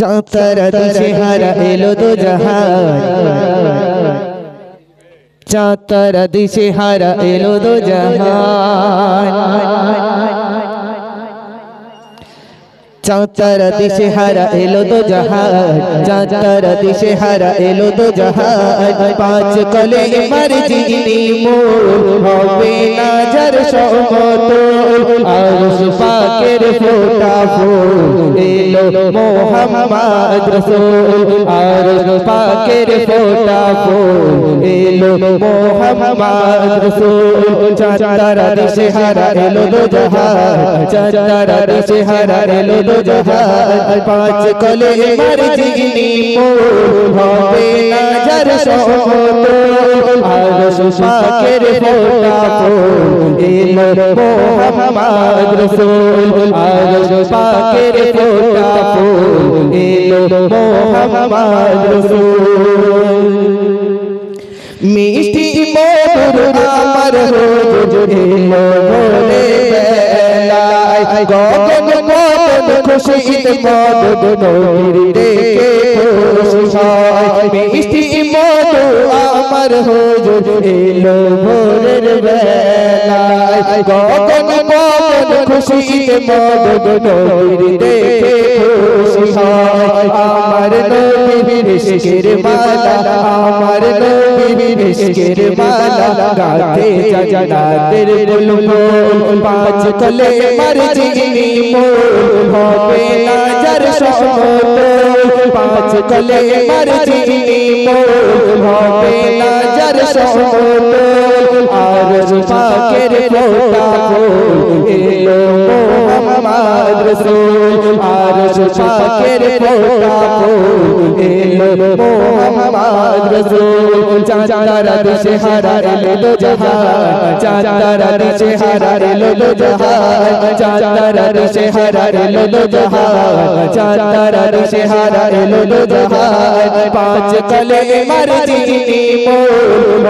চাঁতারা দিশে হারা এলো দো জাহান চাঁতারা দিশে হারা এলো দো জাহান চাঁতারা দিশে হারা এলো দো জাহান চাঁতারা দিশে হারা এলো দো জাহান পাঁচ কলে মার জিনি মোর, হবে না যার সমত আর পাকের ফোটা ফুল এলো মোহাম্মদ রসুল। আর পাকের ফোটা ফুল এলো মোহাম্মদ রসুল। চাঁতারা দিশে হারা এলো দো জাহান চাঁতারা দিশে হারা এলো দো জাহান পাঁচ কলে মার মোর হবে যার সমত আর পাকের ফোটা ফুল এলো মোহাম্মদ রসুল আর পাকের ফোটা ফুল এলো মোহাম্মদ রসুল। মিষ্টি মধুর আমার রোজ এলো বলে বেলায়, গগন খুশিতে মদন নবীর দেখে খুশি হয়। মিষ্টি মধু আমার রোজ এলো খুশিতে মদন নবীর খুশি আমার নবীর শির মালা আমার নবীর শির মালা গাতে জানাতের বুলবুল পাঁচ কলে মার জিনি মোল হবে না যার সমতল। পাঁচ কলে মার জিনি আর পাকের ফোটা ফুল এলো আর পাকের ফোটা ফুল এলো মোহাম্মদ রসুল। চাঁদারা দিশে হারা এলো দো জাহান চাঁদারা দিশে হারা এলো দো জাহান চাঁদারা দিশে হারা এলো দো জাহান চাঁদারা দিশে হারা পাঁচ কলে মার জিনি ফুল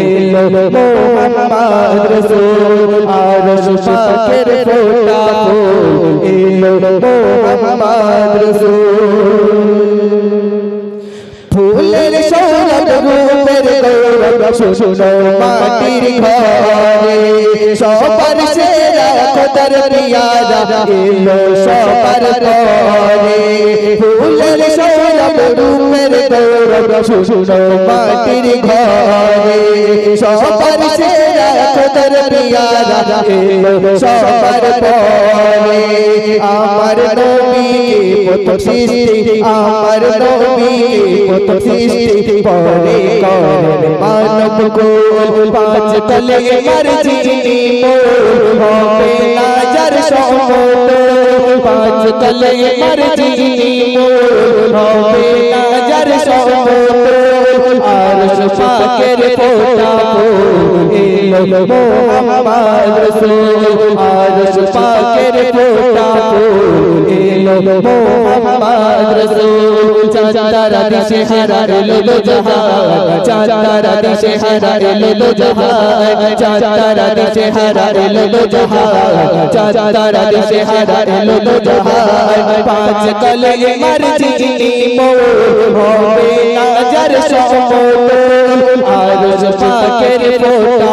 এলো মোহাম্মদ রসুল আরশ পাকের ফোটা ফুল মোহাম্মদ রসুল শুনো মাটির ঘরে সবার সেরা খোদার পিয়ারা এলো সবার পরে ফুলের সৌরভ রূপের গৌরব শুনো মাটির ঘরে সবার সেরা খোদার পিয়ারা এলো সবার পরে আমার প্রথম সৃষ্টি আমার নবীকে প্রথম সৃষ্টি পরে করেন মানব কুল পাঁচ তলে মার জিনি হবে না যার পাঁচ আর পাকের ফোটা ফুল এলো মোহাম্মদ রসুল আর পাকের ফোটা এলো মোহাম্মদ রসুল চাঁদারা দিশে হারা এলো দো জাহান চাঁদারা দিশে হারা এলো দো জাহান চাঁদারা দিশে হারা এলো দো জাহান চাঁদারা দিশে হারা এলো দো জাহান পাঁচ কলে মার জিনি মোল হবে না যার সমতল আর পাকের ফোটা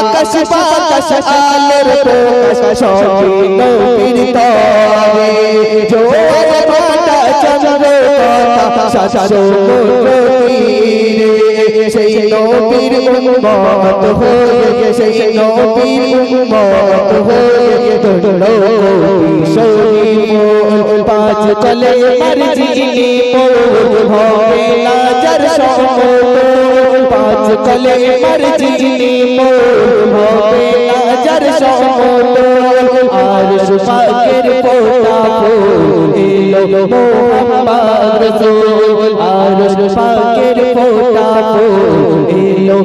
আকাশ হয়ে হয়ে পাঁচ হবে কলে মরজি হবে না যার সমতল আর সুপাকের পোতা এলো মোহাম্মদ রসুল আর পাকের পোতা এলো